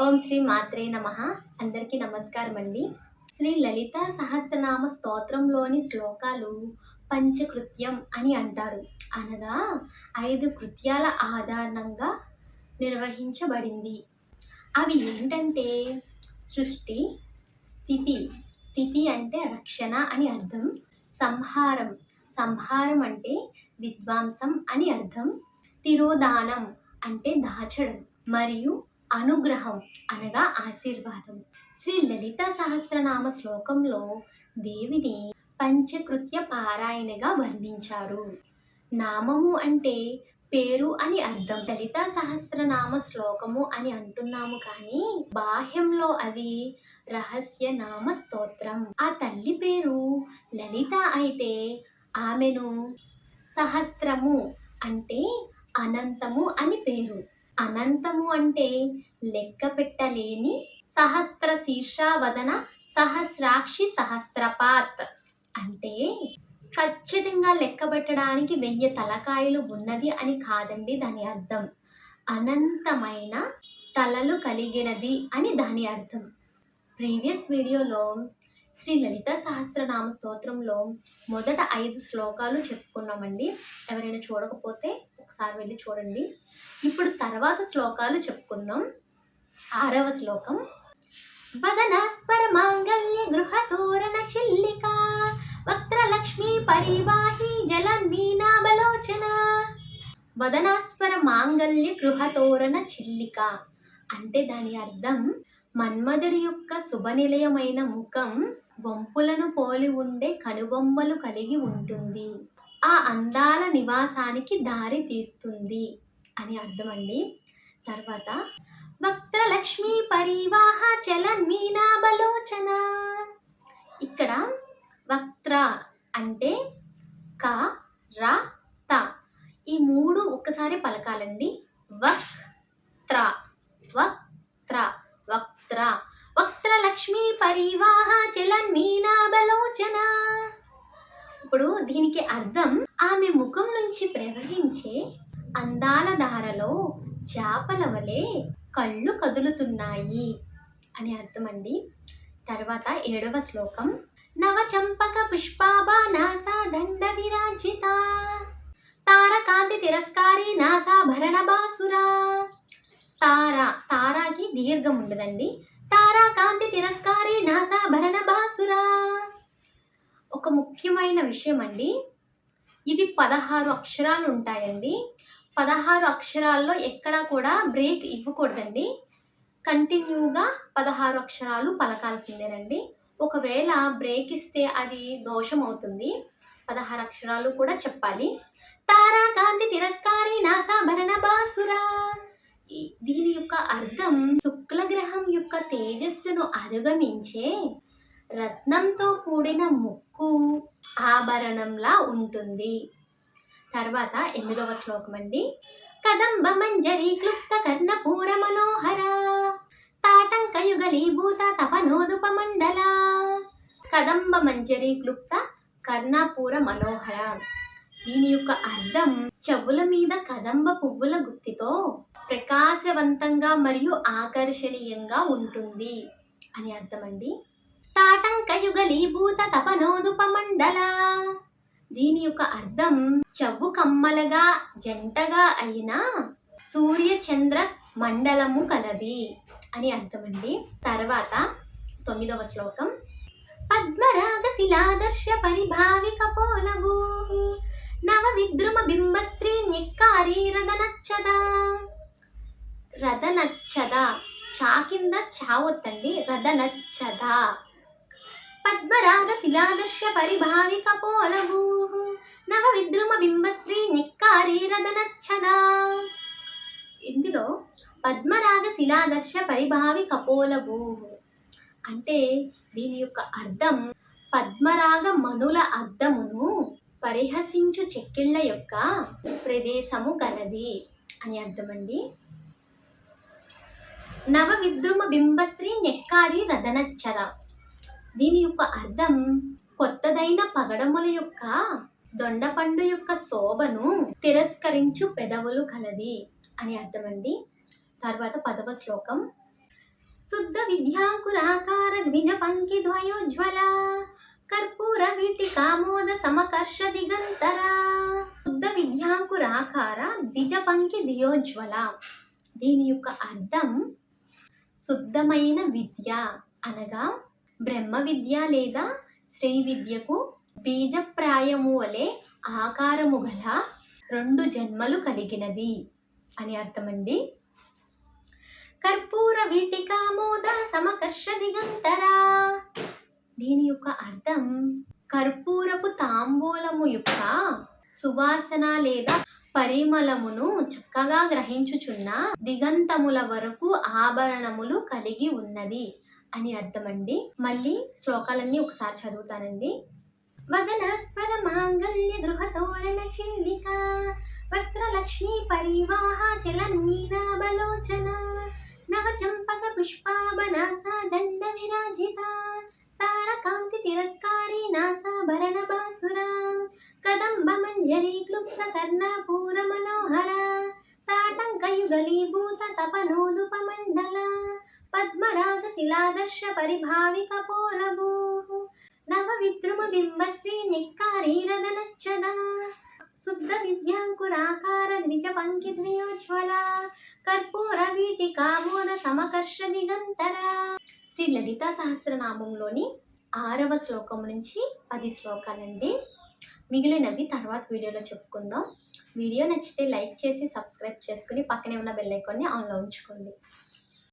ఓం శ్రీ మాత్రే నమ. అందరికీ నమస్కారం అండి శ్రీ లలిత సహస్రనామ స్తోత్రంలోని శ్లోకాలు పంచకృత్యం అని అంటారు. అనగా ఐదు కృత్యాల ఆధారంగా నిర్వహించబడింది. అవి ఏంటంటే సృష్టి స్థితి స్థితి అంటే రక్షణ అని అర్థం సంహారం. సంహారం అంటే విద్వాంసం అని అర్థం తిరోదానం అంటే దాచడం. మరియు అనుగ్రహం అనగా ఆశీర్వాదం. శ్రీ లలిత సహస్రనామ శ్లోకంలో దేవిని పంచకృత్య పారాయణగా వర్ణించారు. నామము అంటే పేరు అని అర్థం. లలిత సహస్రనామ శ్లోకము అని అంటున్నాము కానీ బాహ్యంలో అది రహస్య నామ స్తోత్రం. ఆ తల్లి పేరు లలిత అయితే ఆమెను సహస్రము అంటే అనంతము అని పేరు. అనంతము అంటే లెక్క పెట్టలేని సహస్ర శీర్షావదన సహస్రాక్షి సహస్రపాత్. అంటే ఖచ్చితంగా లెక్క పెట్టడానికి వెయ్యి తలకాయలు ఉన్నది అని కాదండి దాని అర్థం. అనంతమైన తలలు కలిగినది అని దాని అర్థం. ప్రీవియస్ వీడియోలో శ్రీ లలిత సహస్రనామ స్తోత్రంలో మొదట ఐదు శ్లోకాలు చెప్పుకున్నామండి. ఎవరైనా చూడకపోతే ఒకసారి వెళ్ళి చూడండి. ఇప్పుడు తర్వాత శ్లోకాలు చెప్పుకుందాం. ఆరవ శ్లోకం. వదనాస్పర మాంగళ్య గృహ తోరణ చిల్లిక వక్త్రలక్ష్మీ పరివాహి జలన్మీనాబలోచన వదనాస్పర మాంగళ్య గృహ తోరణ చిల్లిక అంటే దాని అర్థం మన్మధుడి యొక్క శుభనిలయమైన ముఖం వంపులను పోలి ఉండే కనుబొమ్మలు కలిగి ఉంటుంది. ఆ అందాల నివాసానికి దారి తీస్తుంది అని అర్థం అండి తర్వాత వక్త్రలక్ష్మీ పరివాహ చలన్మీనాబలోచన ఇక్కడ వక్త్ర అంటే క ర త. ఈ మూడు ఒక్కసారి పలకాలండి. వక్త్ర వక్త్ర వక్త్ర వక్త్రలక్ష్మి పరివాహ చలన్మీనాబలోచన ఇప్పుడు దీనికి అర్థం ఆమె ముఖం నుంచి ప్రవహించే అందాల ధారలో చేపల వలె కళ్ళు కదులుతున్నాయి అని అర్థం అండి తర్వాత ఏడవ శ్లోకం. నవచంపక పుష్పాభ నాసా దండ విరాజిత. తారకాంతి తిరస్కారి నాసా బాసురా. తార తారాకి దీర్ఘం ఉండదండి. తారాకాంతి తిరస్కారి నాసాభరణ బాసురా. ఒక ముఖ్యమైన విషయం అండి ఇది పదహారు అక్షరాలు ఉంటాయండి. పదహారు అక్షరాల్లో ఎక్కడా కూడా బ్రేక్ ఇవ్వకూడదండి. కంటిన్యూగా పదహారు అక్షరాలు పలకాల్సిందేనండి. ఒకవేళ బ్రేక్ ఇస్తే అది దోషం అవుతుంది పదహారు అక్షరాలు కూడా చెప్పాలి. తారాకాంతి తిరస్కారి నాసాభరణ బాసురా. దీని యొక్క అర్థం శుక్లగ్రహం యొక్క తేజస్సును అధిగమించే రత్నంతో కూడిన ముక్క ఆభరణంలా ఉంటుంది. తర్వాత ఎనిమిదవ శ్లోకం అండి. కదంబ మంజరి క్లుప్త కర్ణపూర మనోహర తాటంక యుగలీభూత తపనోదుప మండల. కదంబ మంజరి క్లుప్త కర్ణపూర మనోహర. దీని యొక్క అర్థం చెవుల మీద కదంబ పువ్వుల గుత్తితో ప్రకాశవంతంగా మరియు ఆకర్షణీయంగా ఉంటుంది అని అర్థమండి. అండి తపనోదుపమండల దీని యొక్క అర్థం చెవు కమ్మలగా జంటగా అయిన సూర్య చంద్ర మండలము కలది అని అర్థమండి. తర్వాత తొమ్మిదవ శ్లోకం. పద్మరాగ శిలాదర్శ పరిభావి కపోలభూ నవ విద్రుమ బింబశ్రీ నిక్కారి రథనచ్చద రథనచ్చద చా కింద చావొత్తండి రథనచ్చద పద్మరాగ శిలాదర్శ పరిభావి కపోలభూ నవ విద్రుమ బింబశ్రీ నిక్కారీ రథనచ్చద ఇందులో పద్మరాగ శిలాదర్శ పరిభావి కపోలభూ అంటే దీని యొక్క అర్థం పద్మరాగ మనుల అర్థమును పరిహసించు చెక్కిళ్ళ యొక్క ప్రదేశము కలది అని అర్థమండి. నవ విద్రుమ బింబశ్రీ నెక్కారి రథనచ్చద దీని యొక్క అర్థం కొత్తదైన పగడముల యొక్క దొండపండు యొక్క శోభను తిరస్కరించు పెదవులు కలది అని అర్థమండి. తర్వాత పదవ శ్లోకం. శుద్ధ విద్యాంకురాకార ద్విజ పంకి ద్వయోజ్వల కర్పూర వీటి కామోద సమకర్ష దిగంతరా. శుద్ధ విద్యాంకురాకార ద్విజ పంకి దియోజ్వల. దీని యొక్క అర్థం శుద్ధమైన విద్య అనగా బ్రహ్మ విద్య లేదా శ్రీ విద్యకు బీజప్రాయము వలె ఆకారము గల రెండు జన్మలు కలిగినది అని అర్థమండి. కర్పూర వీటికామోద సమకర్ష దిగంతరా. దీని యొక్క అర్థం కర్పూరపు తాంబూలము యొక్క సువాసన లేదా పరిమళమును చక్కగా గ్రహించుచున్న దిగంతముల వరకు ఆభరణములు కలిగి ఉన్నది. అని అర్థమండి. మళ్ళీ శ్లోకాలన్నీ ఒకసారి చదువుతానండి. వదనస్వర మాంగళ్య గృహ తోరణ చిల్లిక వక్రలక్ష్మీ పరివాహ నవ నవచంపక పుష్పాబనాసా దండ విరాజిత తారకాంతి తిరస్కారీ నాసాభరణ బాసురా కదంబ మంజరీ క్లుప్త కర్ణాపూర మనోహర తాటంకయుగలీభూత తపనోదుపమండల పద్మరాగ శిలాదర్శ పరిభావిక పోలభూ నవ విద్రుమ బింబశ్రీ నెక్కారీరదనచ్చద శుద్ధ విద్యాంకురాకార ద్విజ పంకి ద్వియోజ్వల కర్పూర వీటికామోద సమకర్ష దిగంతర శ్రీ లలితా సహస్రనామంలోని ఆరవ శ్లోకం నుంచి పది శ్లోకాలండి. మిగిలినవి తర్వాత వీడియోలో చెప్పుకుందాం. వీడియో నచ్చితే లైక్ చేసి సబ్స్క్రైబ్ చేసుకుని పక్కనే ఉన్న బెల్ ఐకాన్ని ఆన్లో ఉంచుకోండి.